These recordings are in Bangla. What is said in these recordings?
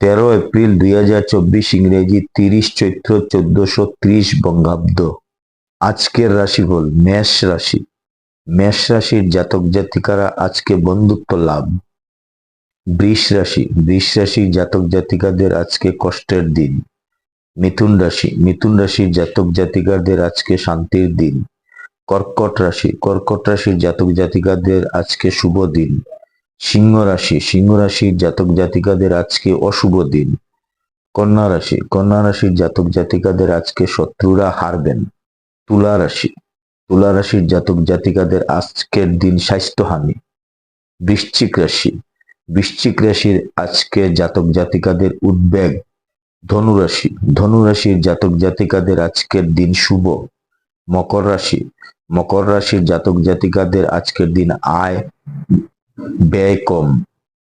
তেরো এপ্রিল দুই হাজার চব্বিশ ইংরেজি তিরিশ চৈত্র চোদ্দশো ত্রিশ বঙ্গাব্দ। আজকের রাশিফল মেষ রাশি। মেষ রাশির জাতক জাতিকারা আজকে বন্ধুত্ব লাভ। বৃষ রাশি। বৃষ রাশির জাতক জাতিকাদের আজকে কষ্টের দিন। মিথুন রাশি। মিথুন রাশির জাতক জাতিকাদের আজকে শান্তির দিন। কর্কট রাশি। কর্কট রাশির জাতক জাতিকাদের আজকে শুভ দিন। সিংহ রাশি, সিংহ রাশির জাতক জাতিকাদের আজকে অশুভ দিন। কন্যা রাশি, কন্যা রাশির জাতক জাতিকাদের আজকে শত্রুরা হারবেন। তুলা রাশি, তুলা রাশির জাতক জাতিকাদের আজকের দিন স্বাস্থ্যহানি। বৃশ্চিক রাশি, বৃশ্চিক রাশির আজকে জাতক জাতিকাদের উদ্বেগ। ধনুরাশি ধনুরাশির জাতক জাতিকাদের আজকের দিন শুভ। মকর রাশি, মকর রাশির জাতক জাতিকাদের আজকের দিন আয়। ব্যয় কম।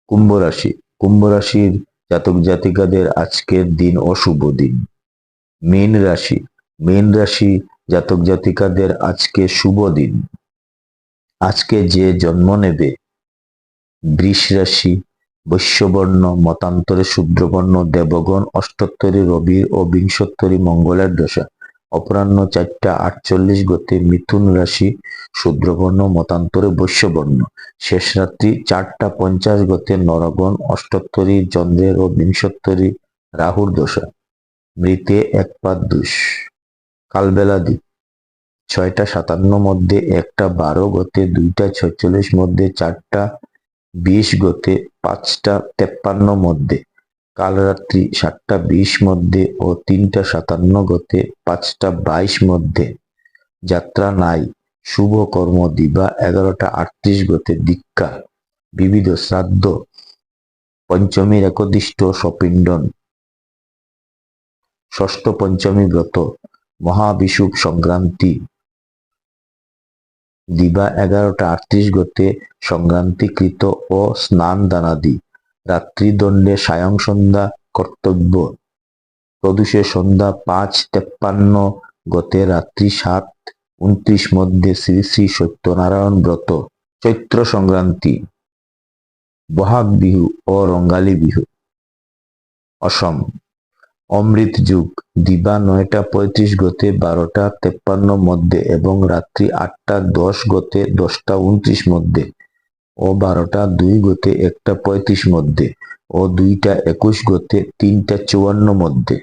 কুম্ভ রাশি। কুম্ভ রাশির জাতক জাতিকাদের আজকের দিন অশুভ দিন। মীন রাশি। মীন রাশি জাতক জাতিকাদের আজকে শুভ দিন। আজকে যে জন্ম নেবে, বৃষ রাশি, বৈশ্যবর্ণ, মতান্তরে শূদ্রবর্ণ, দেবগণ, অষ্টোত্তরী রবির ও বিংশোত্তরী মঙ্গলের দশা। অপরাহ্ন চারটা আটচল্লিশ গতে মিথুন রাশি শূদ্রবর্ণ মতান্তরে বৈশ্যবর্ণ। শেষ রাত্রি চারটা পঞ্চাশ গতে নরগণ অষ্টোত্তরী চন্দ্রের ও বিংশোত্তরী রাহুর দশা। মৃতে এক পাত দুষ। কালবেলা দিক ছয়টা সাতান্ন মধ্যে একটা বারো গতে দুইটা ছয়চল্লিশ মধ্যে চারটা বিশ গতে পাঁচটা তেপ্পান্ন মধ্যে। কাল রাত্রি সাতটা বিশ মধ্যে ও তিনটা সাতান্ন গতে পাঁচটা বাইশ মধ্যে। যাত্রা নাই, শুভ কর্ম দিবা এগারোটা আটত্রিশ গতে দীক্ষা। বিবিধ শ্রাদ্ধ পঞ্চমীর একদিষ্ট সপিণ্ডন ষষ্ঠ পঞ্চমী ব্রত, মহাবিষুব সংক্রান্তি। দিবা এগারোটা আটত্রিশ গতে সংক্রান্তিকৃত ও স্নান দানাদি রাত্রিদণ্ডে সায়ং সন্ধ্যা কর্তব্য। প্রদূষে সন্ধ্যা পাঁচ তেপ্পান্ন, গতে রাত্রি সাত, উনত্রিশ মধ্যে শ্রী শ্রী সত্যনারায়ণ ব্রত, চৈত্র সংক্রান্তি। বহাগ বিহু ও রঙ্গালী বিহু। অসম। অমৃত যুগ। দিবা নয়টা পঁয়ত্রিশ গতে বারোটা তেপ্পান্ন মধ্যে এবং রাত্রি আটটা দশ গতে দশটা উনত্রিশ মধ্যে। ও বারোটা দুই গতে একটা পঁয়ত্রিশ মধ্যে ও দুইটা একুশ গতে তিনটা চুয়ান্ন মধ্যে।